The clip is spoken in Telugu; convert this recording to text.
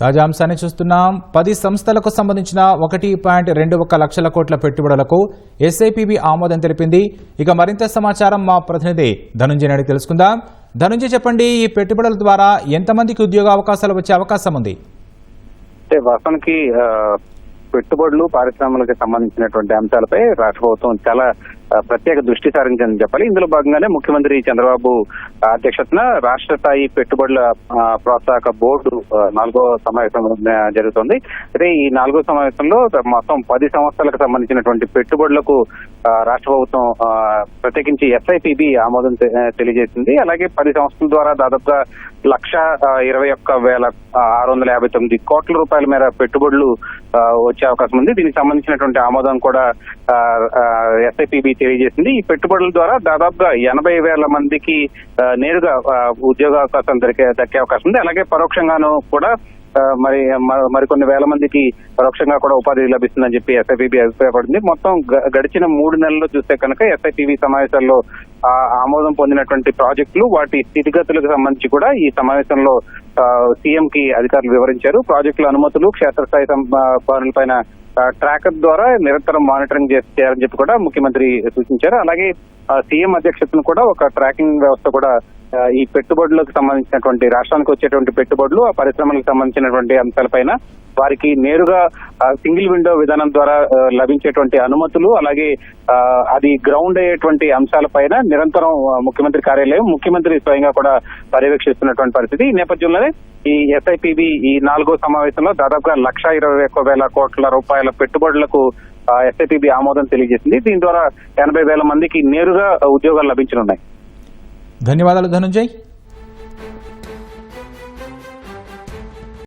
తాజా అంశాన్ని చూస్తున్నాం. పది సంస్థలకు సంబంధించిన ఒకటి పాయింట్ రెండు ఒక్క లక్షల కోట్ల పెట్టుబడులకు ఎస్ఐపిబి ఆమోదం తెలిపింది. ఇక మరింత సమాచారం మా ప్రతినిధి ధనుంజయ్ నాయుడు తెలుసుకుందాం. ధనుంజయ్ చెప్పండి ఈ పెట్టుబడుల ద్వారా ఎంతమందికి ఉద్యోగ అవకాశాలు వచ్చే అవకాశం ఉంది? అంటే వాస్తవానికి పెట్టుబడులు పారిశ్రామికలకు సంబంధించినటువంటి అంశాలపై రాష్ట్ర ప్రభుత్వం చాలా ప్రత్యేక దృష్టి సారించిందని చెప్పాలి. ఇందులో భాగంగానే ముఖ్యమంత్రి చంద్రబాబు అధ్యక్షతన రాష్ట్ర స్థాయి పెట్టుబడుల ప్రోత్సాహక బోర్డు నాలుగో సమావేశం జరుగుతోంది. అయితే ఈ నాలుగో సమావేశంలో మొత్తం పది సంవత్సరాలకు సంబంధించినటువంటి పెట్టుబడులకు ఆ, రాష్ట్ర ప్రభుత్వం ఆ, ప్రత్యేకించి ఎస్ఐపిబి ఆమోదం తె- తెలియజేసింది. అలాగే పది సంవత్సరాల ద్వారా దాదాపుగా లక్ష ఇరవై ఒక్క వేల ఆరు వందల యాభై తొమ్మిది కోట్ల రూపాయల మేర పెట్టుబడులు వచ్చే అవకాశం ఉంది. దీనికి సంబంధించినటువంటి ఆమోదం కూడా ఎస్ఐపిబి తెలియజేసింది. ఈ పెట్టుబడుల ద్వారా దాదాపుగా ఎనభై వేల మందికి నేరుగా ఉద్యోగ అవకాశం దొరికే దక్కే అవకాశం ఉంది. అలాగే పరోక్షంగాను కూడా మరి మరికొన్ని వేల మందికి పరోక్షంగా కూడా ఉపాధి లభిస్తుందని చెప్పి ఎస్ఐపిబి అభిప్రాయపడింది. మొత్తం గడిచిన మూడు నెలల్లో చూస్తే కనుక ఎస్ఐపిబి సమావేశాల్లో ఆ, ఆమోదం పొందినటువంటి ప్రాజెక్టులు వాటి స్థితిగతులకు సంబంధించి కూడా ఈ సమావేశంలో సీఎం కి అధికారులు వివరించారు. ప్రాజెక్టుల అనుమతులు క్షేత్రస్థాయి పనుల పైన ట్రాకర్ ద్వారా నిరంతరం మానిటరింగ్ చేసి- చేయాలని చెప్పి కూడా ముఖ్యమంత్రి సూచించారు. అలాగే ఆ, సీఎం అధ్యక్షతను కూడా ఒక ట్రాకింగ్ వ్యవస్థ కూడా ఈ పెట్టుబడులకు సంబంధించినటువంటి రాష్ట్రానికి వచ్చేటువంటి పెట్టుబడులు ఆ పరిశ్రమలకు సంబంధించినటువంటి అంశాలపైన వారికి నేరుగా సింగిల్ విండో విధానం ద్వారా లభించేటువంటి అనుమతులు అలాగే ఆ, అది గ్రౌండ్ అయ్యేటువంటి అంశాలపైన నిరంతరం ముఖ్యమంత్రి కార్యాలయం ముఖ్యమంత్రి స్వయంగా కూడా పర్యవేక్షిస్తున్నటువంటి పరిస్థితి. ఈ నేపథ్యంలోనే ఈ ఎస్ఐపిబి ఈ నాలుగో సమావేశంలో దాదాపుగా లక్ష ఇరవై ఒక్క వేల కోట్ల రూపాయల పెట్టుబడులకు ఎస్ఐపిబి ఆమోదం తెలియజేసింది. దీని ద్వారా ఎనభై వేల మందికి నేరుగా ఉద్యోగాలు లభించనున్నాయి. ధన్యవాదాలు ధనుంజయ్.